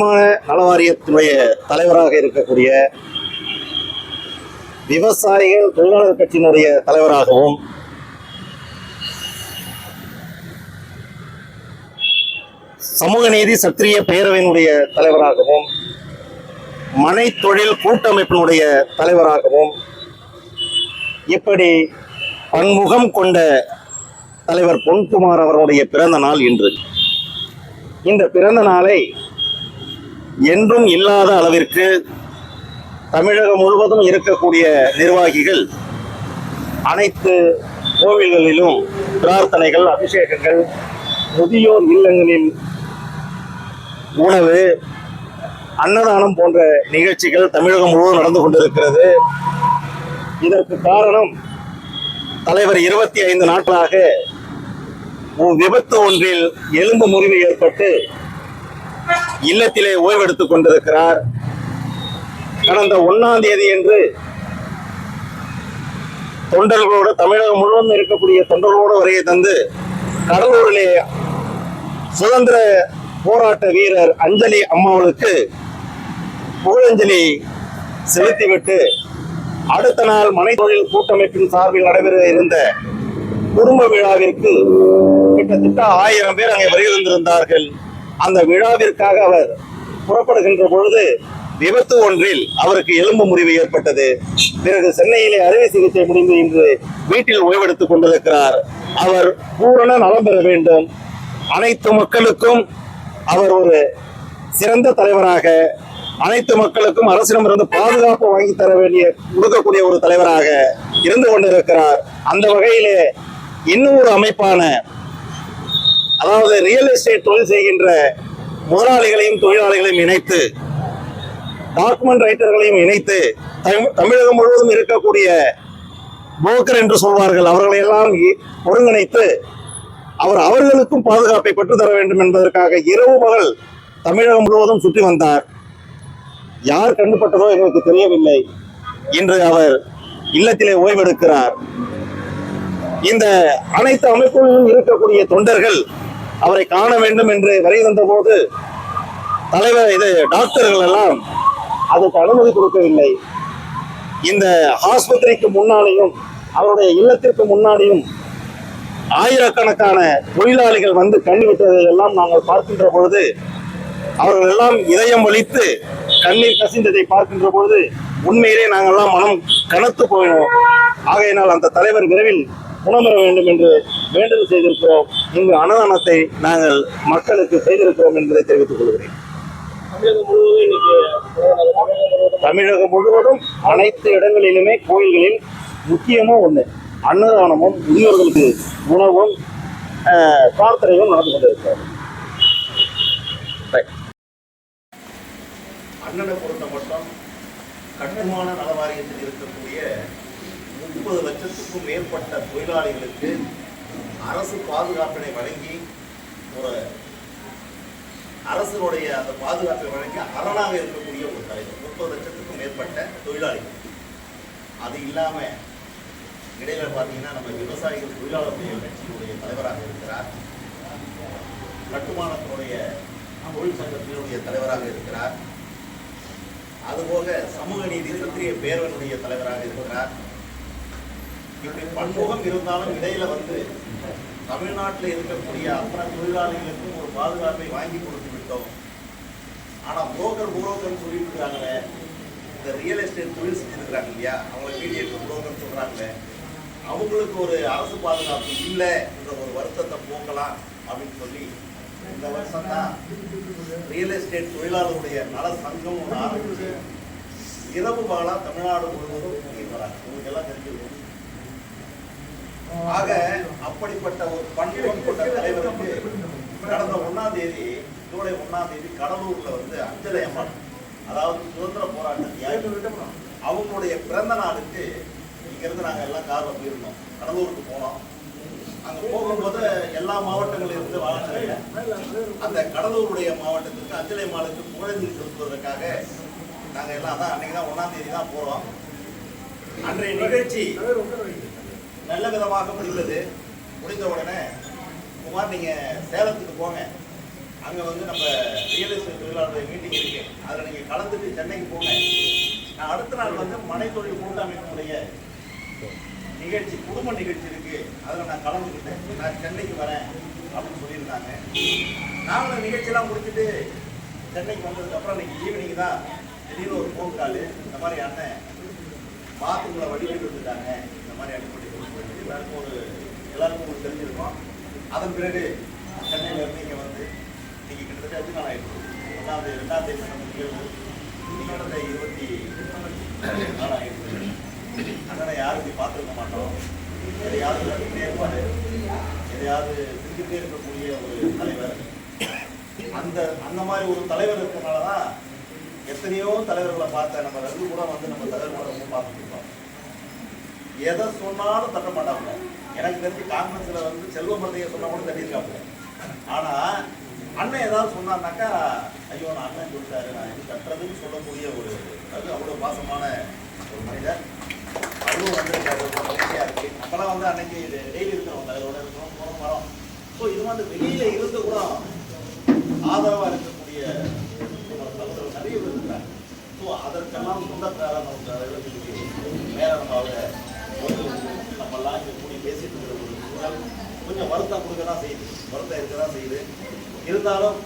வருமான நலவாரியத்தினுடைய தலைவராக இருக்கக்கூடிய விவசாயிகள் தொழிலாளர் கட்சியினுடைய தலைவராகவும் சமூக நீதி சத்திரிய பேரவையினுடைய தலைவராகவும் மனை தொழில் கூட்டமைப்பினுடைய தலைவராகவும் இப்படி பன்முகம் கொண்ட தலைவர் பொன்குமார் அவர்களுடைய பிறந்த நாள் இன்று. இந்த பிறந்த நாளை என்றும் இல்லாத அளவிற்கு தமிழகம் முழுவதும் இருக்கக்கூடிய நிர்வாகிகள் அனைத்து கோவில்களிலும் பிரார்த்தனைகள் அபிஷேகங்கள் முதியோர் இல்லங்களில் உணவு அன்னதானம் போன்ற நிகழ்ச்சிகள் தமிழகம் முழுவதும் நடந்து கொண்டிருக்கிறது. இதற்கு காரணம் தலைவர் இருபத்தி ஐந்து நாட்களாக விபத்து ஒன்றில் எலும்பு முறிவு ஏற்பட்டு இல்லத்திலே ஓய்வெடுத்துக் கொண்டிருக்கிறார். கடந்த ஒன்னாம் தேதி என்று தொண்டர்களோடு தமிழகம் முழுவதும் இருக்கக்கூடிய தொண்டர்களோடு வரையை தந்து கடலூரிலே சுதந்திர போராட்ட வீரர் அஞ்சலி அம்மாவுக்கு புகழஞ்சலி செலுத்திவிட்டு அடுத்த நாள் மனை தொழில் கூட்டமைப்பின் சார்பில் நடைபெற இருந்த குடும்ப விழாவிற்கு கிட்டத்தட்ட ஆயிரம் பேர் அங்கே வருகை தந்திருந்தார்கள். அந்த விழாவிற்காக அவர் புறப்படுகின்ற பொழுது விபத்து ஒன்றில் அவருக்கு எலும்பு முறிவு ஏற்பட்டது. பிறகு சென்னையிலே அறுவை சிகிச்சை முடிந்து இன்று வீட்டில் ஓய்வெடுத்துக் கொண்டிருக்கிறார். அவர் பூரண நலம் பெற வேண்டும். அனைத்து மக்களுக்கும் அவர் ஒரு சிறந்த தலைவராக அனைத்து மக்களுக்கும் அரசிடமிருந்து பாதுகாப்பு வாங்கி தர வேண்டிய கொடுக்கக்கூடிய ஒரு தலைவராக இருந்து கொண்டிருக்கிறார். அந்த வகையிலே இன்னும் ஒரு அமைப்பான அதாவது ரியல் எஸ்டேட் தொழில் செய்கின்ற முதலாளிகளையும் தொழிலாளிகளையும் இணைத்து டாக்குமெண்ட் ரைட்டர்களையும் இணைத்து தமிழ்- தமிழகம் முழுவதும் இருக்கக்கூடிய புரோக்கர் என்று சொல்வார்கள். அவர்களை எல்லாம் ஒருங்கிணைத்து அவர் அவர்களுக்கும் பாதுகாப்பை பெற்றுத்தர வேண்டும் என்பதற்காக இரவு பகல் தமிழகம் முழுவதும் சுற்றி வந்தார். யார் கண்டுபட்டதோ எங்களுக்கு தெரியவில்லை. இன்று அவர் இல்லத்திலே ஓய்வெடுக்கிறார். இந்த அனைத்து அமைப்புகளிலும் இருக்கக்கூடிய தொண்டர்கள் அவரை காண வேண்டும் என்று வரை தந்தபோது தலைவர் இது டாக்டர்கள் எல்லாம் அதற்கு அனுமதி கொடுக்கவில்லை. இந்த ஆஸ்பத்திரிக்கு முன்னாலேயும் அவருடைய இல்லத்திற்கு முன்னாலேயும் ஆயிரக்கணக்கான தொழிலாளிகள் வந்து கண்ணிவிட்டதை எல்லாம் நாங்கள் பார்க்கின்ற பொழுது அவர்கள் எல்லாம் இதயம் வலித்து கண்ணீர் கசிந்ததை பார்க்கின்ற பொழுது உண்மையிலே நாங்கள்லாம் மனம் கனத்து போயினோம். ஆகையினால் அந்த தலைவர் விரைவில் குணம்பெற வேண்டும் என்று வேண்டுதல் செய்திருக்கிறோம் இங்கு அன்னதானத்தை நாங்கள் மக்களுக்கு செய்திருக்கிறோம் என்பதை தெரிவித்துக் கொள்கிறேன் தமிழகம் முழுவதும் அனைத்து இடங்களிலுமே கோயில்களில் முக்கியமா ஒண்ணு அன்னதானமும் முதியோர்களுக்கு உணவும் பிரார்த்தனையும் நடந்து கொண்டிருக்கிறது. அண்ணனை பொறுத்த மட்டும் கட்டுமான நல வாரியத்தில் இருக்கக்கூடிய முப்பது லட்சத்துக்கும் மேற்பட்ட தொழிலாளிகளுக்கு அரசு பாதுகாப்பினை வழங்கி ஒரு அரசனுடைய அந்த பாதுகாப்பை வழங்கி அரணாக இருக்கக்கூடிய ஒரு தலைவர். முப்பது லட்சத்துக்கும் மேற்பட்ட தொழிலாளிகள். அது இல்லாமல் இடையில பார்த்தீங்கன்னா நம்ம விவசாயிகள் தொழிலாளர்களுடைய கட்சியினுடைய தலைவராக இருக்கிறார். கட்டுமானத்தினுடைய தொழில் சங்கத்தினுடைய தலைவராக இருக்கிறார். அதுபோக சமூக நீதி சத்திரிய பேரவனுடைய தலைவராக இருக்கிறார். இப்படி பன்முகம் இருந்தாலும் இடையில வந்து தமிழ்நாட்டில் இருக்கக்கூடிய அத்தனை தொழிலாளிகளுக்கும் ஒரு பாதுகாப்பை வாங்கி கொடுத்து விட்டோம். ஆனா புரோக்கர் புரோக்கர் சொல்லிட்டு இருக்காங்களே இந்த ரியல் எஸ்டேட் தொழில் செஞ்சிருக்கிறாங்க இல்லையா? அவங்களை மீடியேட்டர் புரோக்கர் சொல்றாங்களே அவங்களுக்கு ஒரு அரசு பாதுகாப்பு இல்லை என்ற ஒரு வருத்தத்தை போக்கலாம் அப்படின்னு சொல்லி இந்த வருஷம் தான் ரியல் எஸ்டேட் தொழிலாளருடைய நல சங்கம் ஒன்று ஆரம்பிச்சு இரவு பாலா தமிழ்நாடு முழுவதும் வராங்க. உங்களுக்கு எல்லாம் தெரிஞ்சுக்கணும் ஆக அப்படிப்பட்ட ஒரு பண்பும் கொண்ட தலைவருக்கு கடந்த ஒண்ணாம் தேதி ஜூலை ஒண்ணாம் தேதி கடலூர்ல வந்து அஞ்சலி அம்மன் அதாவது சுதந்திர போராட்ட தியாகி. அவங்களுடைய பிறந்த நாளுக்கு இங்கிருந்து நாங்க எல்லாம் கார்ல போயிருந்தோம் கடலூருக்கு போனோம். அங்க போகும்போது எல்லா மாவட்டங்களில் இருந்து வாகனங்கள்ல அந்த கடலூருடைய மாவட்டத்திற்கு அஞ்சலி அம்மாளுக்கு புகழஞ்சலி செலுத்துவதற்காக நாங்க எல்லாம் தான் அன்னைக்கு தான் ஒண்ணாம் தேதி தான் போறோம். அன்றைய நிகழ்ச்சி நல்ல விதமாக முடிந்தது. முடிந்த உடனே குமார் நீங்கள் சேலத்துக்கு போங்க. அங்கே வந்து நம்ம ரியல் எஸ்டேட் தொழிலாளர்கள் மீட்டிங் இருக்கு. அதில் நீங்கள் கலந்துட்டு சென்னைக்கு போங்க. நான் அடுத்த நாள் வந்து மனை தொழில் கூட்டமைப்பினுடைய நிகழ்ச்சி குடும்ப நிகழ்ச்சி இருக்கு. அதில் நான் கலந்துக்கிட்டேன் நான் சென்னைக்கு வரேன் அப்படின்னு சொல்லியிருந்தாங்க. நாங்களும் நிகழ்ச்சியெல்லாம் முடிச்சுட்டு சென்னைக்கு வந்ததுக்கப்புறம் இன்னைக்கு ஈவினிங் தான் திடீர்னு ஒரு ஃபோன் கால் இந்த மாதிரி அண்ணன் பாத்ரூமில் வழி விட்டுட்டாங்க. இந்த மாதிரி அனுப்பி எல்லாருக்கும் ஒரு எல்லாருக்கும் ஒரு தெரிஞ்சிருக்கும். அதன் பிறகு சென்னையிலேருந்து இங்கே வந்து இன்னைக்கு கிட்டத்தட்ட எத்தனை நாள் ஆயிடுச்சு ஒன்றாவது ரெண்டாம் தேதி நடந்த நிகழ்வு. இன்னைக்கு நடந்த இருபத்தி நாள் ஆயிடுச்சு அண்ணனை யாரும் இப்படி பார்த்துருக்க மாட்டோம். எதையாவது நடந்துகிட்டே இருப்பார். எதையாவது சிந்திக்கிட்டே இருக்கக்கூடிய ஒரு தலைவர். அந்த அந்த மாதிரி ஒரு தலைவர் இருக்கிறனால தான் எத்தனையோ தலைவர்களை பார்த்த நம்ம ரகு கூட வந்து நம்ம தலைவர்களை ரொம்ப பார்த்துருக்கோம் எதை சொன்னாலும் தட்ட மாட்டாங்க எனக்கு தெரிஞ்சு காங்கிரஸ்ல வந்து செல்வம் பந்தைய சொன்னா கூட தட்டியிருக்காங்க ஆனா அண்ணன் ஏதாவது சொன்னாருனாக்கா ஐயோ நான் அண்ணன் சொல்லிட்டாரு நான் இது கட்டுறதுன்னு சொல்லக்கூடிய ஒரு அது அவ்வளவு பாசமான ஒரு மனிதர். அதுவும் வந்திருக்காரு ரொம்ப இருக்கு. அப்பெல்லாம் வந்து அன்னைக்கு டெய்லி இருக்கிறோம் தலைவரோட இருக்கிறோம் போன மரம் ஸோ இது வந்து வெளியில இருந்து கூட ஆதரவா இருக்கக்கூடிய ஒரு தலைவர் நிறைய பேர் இருக்காங்க ஸோ அதற்கெல்லாம் சொந்தக்காரன் அவங்க அளவுக்கு நம்ம நம்மெல்லாம் இங்கே கூடி பேசிட்டு இருக்கிற ஒரு சூழல் கொஞ்சம் வருத்தம் கொடுக்க தான் செய்யுது வருத்தம் இருக்க தான் செய்யுது இருந்தாலும்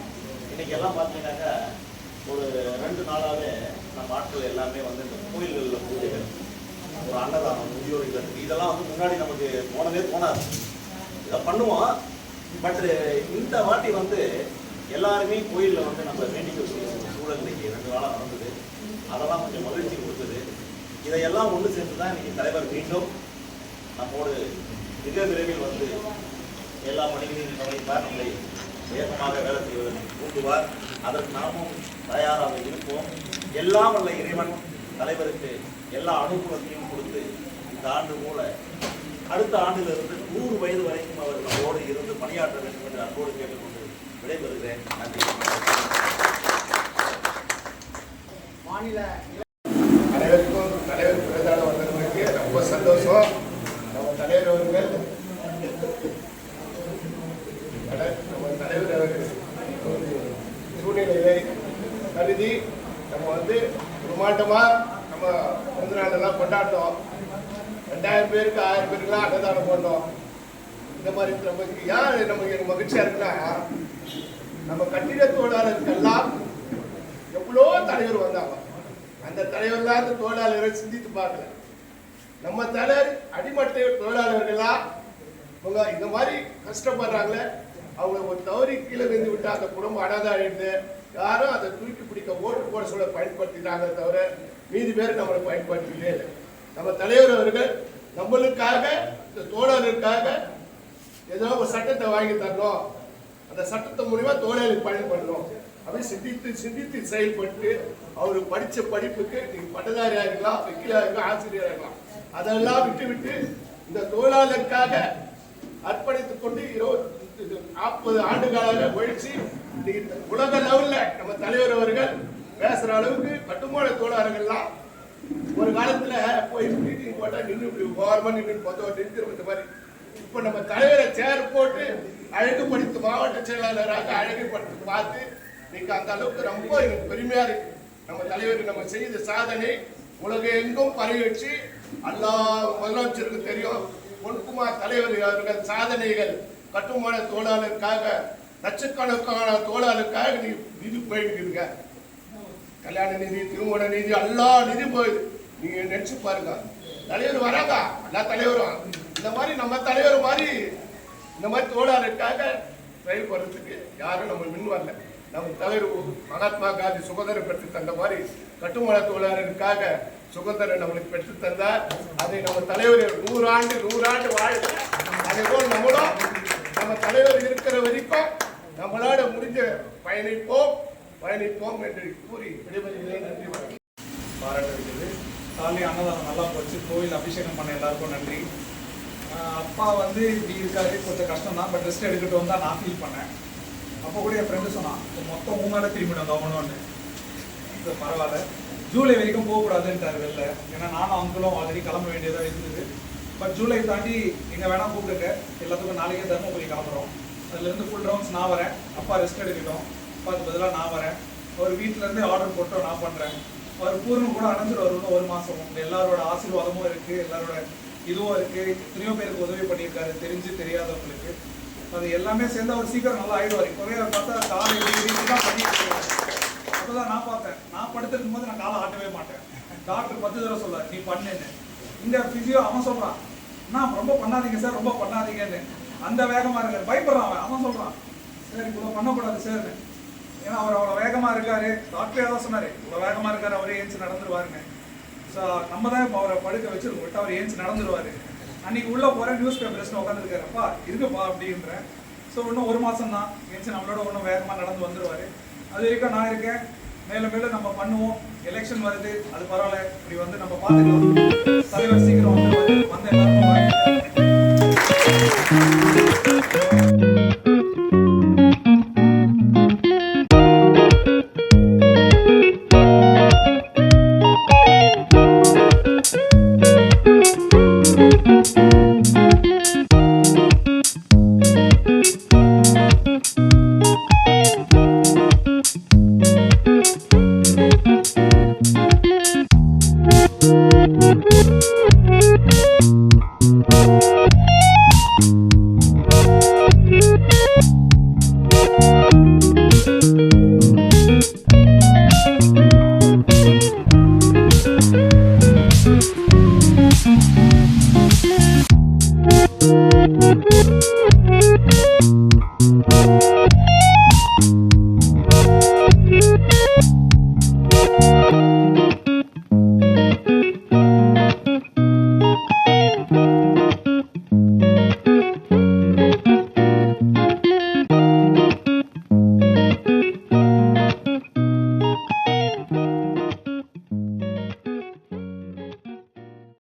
இன்னைக்கு எல்லாம் பார்த்தீங்கன்னாக்கா ஒரு ரெண்டு நாளாவே நம்ம ஆட்கள் எல்லாமே வந்து இந்த கோயில்களில் பூஜைகள் ஒரு அன்னதானம் முதியோர் இதெல்லாம் வந்து முன்னாடி நமக்கு போனதே போனாது இதை பண்ணுவோம். பட் இந்த வாட்டி வந்து எல்லாருமே கோயிலில் வந்து நம்ம வேண்டிக்க ஒரு சூழல் இன்னைக்கு ரெண்டு நாளாக நடந்தது அதெல்லாம் கொஞ்சம் மகிழ்ச்சி கொடுத்தது எல்லாம் ஒன்று சேர்ந்து தான் இன்னைக்கு தலைவர் மீண்டும் நம்மோடு மிக விரைவில் வந்து எல்லா பணிகளையும் கவனிப்பார் நம்மளை வேகமாக வேலை செய்வதற்கு கூட்டுவார். அதற்கு நாமும் தயாராக இருப்போம். எல்லாம் உள்ள இறைவன் தலைவருக்கு எல்லா அனுகூலத்தையும் கொடுத்து இந்த ஆண்டு போல அடுத்த ஆண்டிலிருந்து நூறு வயது வரைக்கும் அவர் நம்மோடு இருந்து பணியாற்ற வேண்டும் என்று அன்போடு கேட்டுக்கொண்டு விடைபெறுகிறேன். நன்றி. மாநில அனைவருக்கும் தலைவர் பிறந்தாட வந்தவங்களுக்கு ரொம்ப சந்தோஷம் நம்ம தலைவர் அவர்கள் தலை- நம்ம தலைவர் அவர்கள் ஒரு சூழ்நிலையை கருதி நம்ம வந்து பிரமாண்டமாக நம்ம பிறந்த நாளெல்லாம் கொண்டாடினோம். ரெண்டாயிரம் பேருக்கு ஆயிரம் பேருக்குலாம் அன்னதானம் பண்ணோம். இந்த மாதிரி நமக்கு ஏன் நமக்கு எனக்கு மகிழ்ச்சியாக இருக்குன்னா நம்ம கட்டிட தொழிலாளருக்கெல்லாம் எவ்வளோ தலைவர் வந்தாங்க. அந்த தலைவர்லாம் அந்த தொழிலாளரை சிந்தித்து பார்க்கல. நம்ம தலைவர் அடிமட்ட தொழிலாளர்கள்லாம் இவங்க இந்த மாதிரி கஷ்டப்படுறாங்களே அவங்க ஒரு தவறி கீழே விழுந்து விட்டா அந்த குடும்பம் அனாதாயிடுது யாரும் அதை தூக்கி பிடிக்க ஓட்டு போட சொல்ல பயன்படுத்தினாங்க தவிர மீதி பேர் நம்மளை பயன்படுத்திக்கவே இல்லை. நம்ம தலைவர் அவர்கள் நம்மளுக்காக இந்த தோழர்களுக்காக ஏதோ ஒரு சட்டத்தை வாங்கி தரணும். அந்த சட்டத்தை மூலிமா தொழிலாளி பயன்படணும் அப்படின்னு சிந்தித்து சிந்தித்து செயல்பட்டு அவர் படித்த படிப்புக்கு நீங்கள் பட்டதாரியாக இருக்கலாம் வக்கீலாக இருக்கலாம் ஆசிரியராக இருக்கலாம். அதெல்லாம் விட்டு விட்டு இந்த தொழிலாளருக்காக அர்ப்பணித்துக் கொண்டு இருபத்தி நாற்பது ஆண்டு உழைச்சி இன்னைக்கு இந்த உலக லெவல்ல நம்ம தலைவர் அவர்கள் பேசுற அளவுக்கு கட்டுமான தோழர்கள்லாம் ஒரு காலத்துல போய் மீட்டிங் போட்டா நின்று இப்படி ஓரமா நின்று பார்த்தோம் நின்று இந்த மாதிரி இப்ப நம்ம தலைவரை சேர் போட்டு அழகுபடுத்து மாவட்ட செயலாளராக அழகுபடுத்து பார்த்து இன்னைக்கு அந்த அளவுக்கு ரொம்ப எனக்கு பெருமையா இருக்கு. நம்ம தலைவர் நம்ம செய்த சாதனை உலகம் எங்கும் பரவி வச்சு எல்லா முதலமைச்சருக்கும் தெரியும். பொன்குமார் தலைவர் அவர்கள் சாதனைகள் கட்டுமான தொழிலாளருக்காக லட்சக்கணக்கான தொழிலாளருக்காக நீ நிதி போயிருக்கிறீங்க கல்யாண நிதி திருமண நிதி எல்லா நிதி போயிடுது நீங்க நினைச்சு பாருங்க. தலைவர் வராங்க எல்லா தலைவரும். இந்த மாதிரி நம்ம தலைவர் மாதிரி இந்த மாதிரி தோழருக்காக செயல்படுறதுக்கு யாரும் நம்ம மின் வரல. நம்ம தலைவர் மகாத்மா காந்தி சுதந்திரம் பெற்று தந்த மாதிரி கட்டுமான தொழிலாளருக்காக சுதந்திரம் நம்மளுக்கு பெற்று தந்தார். அதை நம்ம தலைவர் நூறாண்டு நூறாண்டு வாழ்க அதே போல் நம்மளும் நம்ம தலைவர் இருக்கிற வரைக்கும் நம்மளால முடிஞ்ச பயணிப்போம் பயணிப்போம் என்று கூறி விடைபெறுகிறேன். நன்றி வணக்கம். பாராட்ட வேண்டியது காலை அன்னதானம் நல்லா போச்சு. கோயில் அபிஷேகம் பண்ண எல்லாருக்கும் நன்றி. அப்பா வந்து இப்படி இருக்காரு. கொஞ்சம் கஷ்டம் தான் பட் ரெஸ்ட் எடுக்கட்டும் தான் நான் ஃபீல் பண்ணேன். அப்போ கூட என் ஃப்ரெண்டு சொன்னான் மொத்தம் உன் திரும்பி நான் கவனம்னு இது பரவாயில்ல. ஜூலை வரைக்கும் போகக்கூடாதுன்ட்டார் வெளில. ஏன்னா நானும் அங்கிளும் ஆல்ரெடி கிளம்ப வேண்டியதாக இருந்தது. பட் ஜூலை தாண்டி நீங்கள் வேணால் கூப்பிடுங்க. எல்லாத்துக்கும் நாளைக்கே தருமபுரி கிளம்புறோம். அதுலேருந்து ஃபுல் ரவுண்ட்ஸ் நான் வரேன். அப்பா ரெஸ்ட் எடுக்கட்டும். அப்பாவுக்கு பதிலாக நான் வரேன். அவர் வீட்டிலேருந்தே ஆர்டர் போட்டோம் நான் பண்ணுறேன் அவர் பூர்ணம் கூட அணைஞ்சிட்டு வரும் ஒரு மாதம் உங்க எல்லாரோட ஆசீர்வாதமும் இருக்குது எல்லாரோட இதுவும் இருக்குது எத்தனையோ பேருக்கு உதவி பண்ணியிருக்காரு. தெரிஞ்சு தெரியாதவங்களுக்கு. அது எல்லாமே சேர்ந்து அவர் சீக்கிரம் நல்லா ஆயிடுவார். இப்போவே அவர் பார்த்தா காலை தான் பண்ணிட்டு இருக்காரு. நான் பார்த்தேன். நான் படுத்திருக்கும் போது நான் காலை ஆட்டவே மாட்டேன். டாக்டர் பத்து தடவை சொல்லுவார் நீ பண்ணுன்னு. இந்த பிசியோ அவன் சொல்கிறான் நான் ரொம்ப பண்ணாதீங்க சார் ரொம்ப பண்ணாதீங்கன்னு. அந்த வேகமாக இருக்காரு. பயப்படுறான் அவன். அவன் சொல்கிறான் சரி இவ்வளோ பண்ணக்கூடாது சார். ஏன்னா அவர் அவ்வளோ வேகமாக இருக்காரு. டாக்டரே தான் சொன்னார். இவ்வளோ வேகமாக இருக்காரு அவரே ஏஞ்சி நடந்துருவாருங்க ஸோ நம்ம தான் இப்போ அவரை படுக்க வச்சிருக்கோம். விட்டு அவர் ஏஞ்சி நடந்துருவாரு. அன்னைக்கு உள்ள போகிற நியூஸ் பேப்பர்ஸ்னு உட்காந்துருக்காருப்பா இருக்குப்பா அப்படின்றேன் ஸோ இன்னும் ஒரு மாதம் தான் ஏஞ்சி நம்மளோட இன்னும் வேகமாக நடந்து வந்துடுவார் அது வரைக்கும் நான் இருக்கேன். மேலும் மேலும் நம்ம பண்ணுவோம். எலெக்ஷன் வருது. அது பரவாயில்ல. இப்படி வந்து நம்ம பார்த்துக்கலாம். தலைவர் சீக்கிரம் வந்து வந்து எல்லாருக்கும்